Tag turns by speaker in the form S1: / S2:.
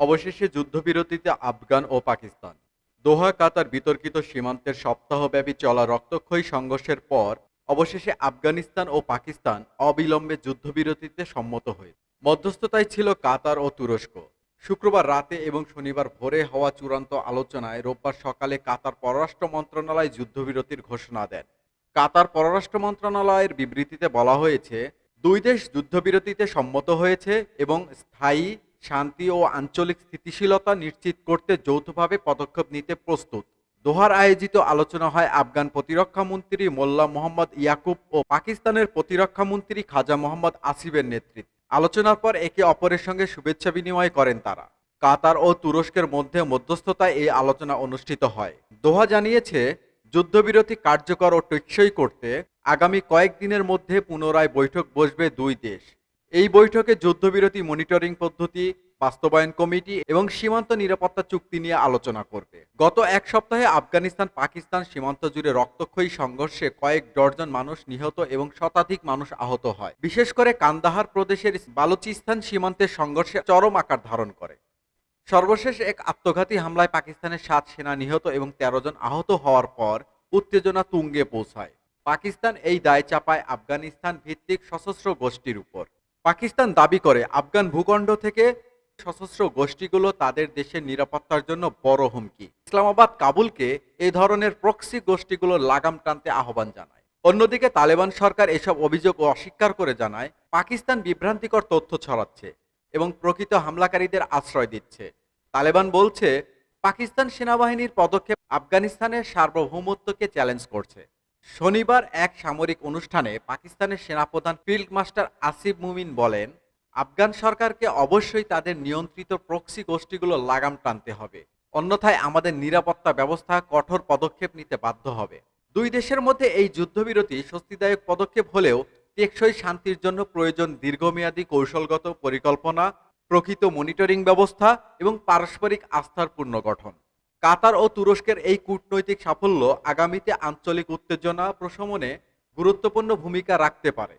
S1: অবশেষে যুদ্ধবিরতিতে আফগান ও পাকিস্তান। দোহা, কাতার বিতর্কিত সীমান্তের সপ্তাহব্যাপী চলা রক্তক্ষয়ী সংঘর্ষের পর অবশেষে আফগানিস্তান ও পাকিস্তান অবিলম্বে যুদ্ধবিরতিতে সম্মত হয়ে। মধ্যস্থতায় ছিল কাতার ও তুরস্ক। শুক্রবার রাতে এবং শনিবার ভোরে হওয়া চূড়ান্ত আলোচনায় রোববার সকালে কাতার পররাষ্ট্র মন্ত্রণালয় যুদ্ধবিরতির ঘোষণা দেন। কাতার পররাষ্ট্র মন্ত্রণালয়ের বিবৃতিতে বলা হয়েছে, দুই দেশ যুদ্ধবিরতিতে সম্মত হয়েছে এবং স্থায়ী শান্তি ও আঞ্চলিক স্থিতিশীলতা নিশ্চিত করতে যৌথভাবে পদক্ষেপ নিতে প্রস্তুত। দোহার আয়োজিত আলোচনা হয় আফগান প্রতিরক্ষা মন্ত্রী মোল্লা মোহাম্মদ ইয়াকুব ও পাকিস্তানের প্রতিরক্ষা মন্ত্রী খাজা মোহাম্মদ আসিফের নেতৃত্বে। আলোচনার পর একে অপরের সঙ্গে শুভেচ্ছা বিনিময় করেন তারা। কাতার ও তুরস্কের মধ্যে মধ্যস্থতায় এই আলোচনা অনুষ্ঠিত হয়। দোহা জানিয়েছে, যুদ্ধবিরতি কার্যকর ও টেকসই করতে আগামী কয়েকদিনের মধ্যে পুনরায় বৈঠক বসবে দুই দেশ। এই বৈঠকে যুদ্ধবিরতি মনিটরিং পদ্ধতি, বাস্তবায়ন কমিটি এবং সীমান্ত নিরাপত্তা চুক্তি নিয়ে আলোচনা করবে। গত এক সপ্তাহে আফগানিস্তান, পাকিস্তান সীমান্ত জুড়ে রক্তক্ষয়ী সংঘর্ষে কয়েক ডজন মানুষ নিহত এবং শতাধিক মানুষ আহত হয়। বিশেষ করে কান্দাহার প্রদেশের বালুচিস্তান সীমান্তের সংঘর্ষে চরম আকার ধারণ করে। সর্বশেষ এক আত্মঘাতী হামলায় পাকিস্তানের সাত সেনা নিহত এবং তেরো জন আহত হওয়ার পর উত্তেজনা তুঙ্গে পৌঁছায়। পাকিস্তান এই দায় চাপায় আফগানিস্তান ভিত্তিক সশস্ত্র গোষ্ঠীর উপর। পাকিস্তান দাবি করে, আফগান ভূখণ্ড থেকে সশস্ত্র গোষ্ঠীগুলো তাদের দেশের নিরাপত্তার জন্য বড় হুমকি। ইসলামাবাদ কাবুলকে এই ধরনের প্রক্সি গোষ্ঠীগুলো লাগাম টানতে আহ্বান জানায়। অন্যদিকে তালেবান সরকার এসব অভিযোগ অস্বীকার করে জানায়, পাকিস্তান বিভ্রান্তিকর তথ্য ছড়াচ্ছে এবং প্রকৃত হামলাকারীদের আশ্রয় দিচ্ছে। তালেবান বলছে, পাকিস্তান সেনাবাহিনীর পদক্ষেপ আফগানিস্তানের সার্বভৌমত্বকে চ্যালেঞ্জ করছে। শনিবার এক সামরিক অনুষ্ঠানে পাকিস্তানের সেনাপ্রধান ফিল্ড মাস্টার আসিফ মুমিন বলেন, আফগান সরকারকে অবশ্যই তাদের নিয়ন্ত্রিত প্রক্সি গোষ্ঠীগুলো লাগাম টানতে হবে। অন্যথায় আমাদের নিরাপত্তা ব্যবস্থা কঠোর পদক্ষেপ নিতে বাধ্য হবে। দুই দেশের মধ্যে এই যুদ্ধবিরতি স্বস্তিদায়ক পদক্ষেপ হলেও টেকসই শান্তির জন্য প্রয়োজন দীর্ঘমেয়াদী কৌশলগত পরিকল্পনা, প্রকৃত মনিটরিং ব্যবস্থা এবং পারস্পরিক আস্থার পুনর্গঠন কাতার ও তুরস্কের এই কূটনৈতিক সাফল্য আগামীতে আঞ্চলিক উত্তেজনা প্রশমনে গুরুত্বপূর্ণ ভূমিকা রাখতে পারে।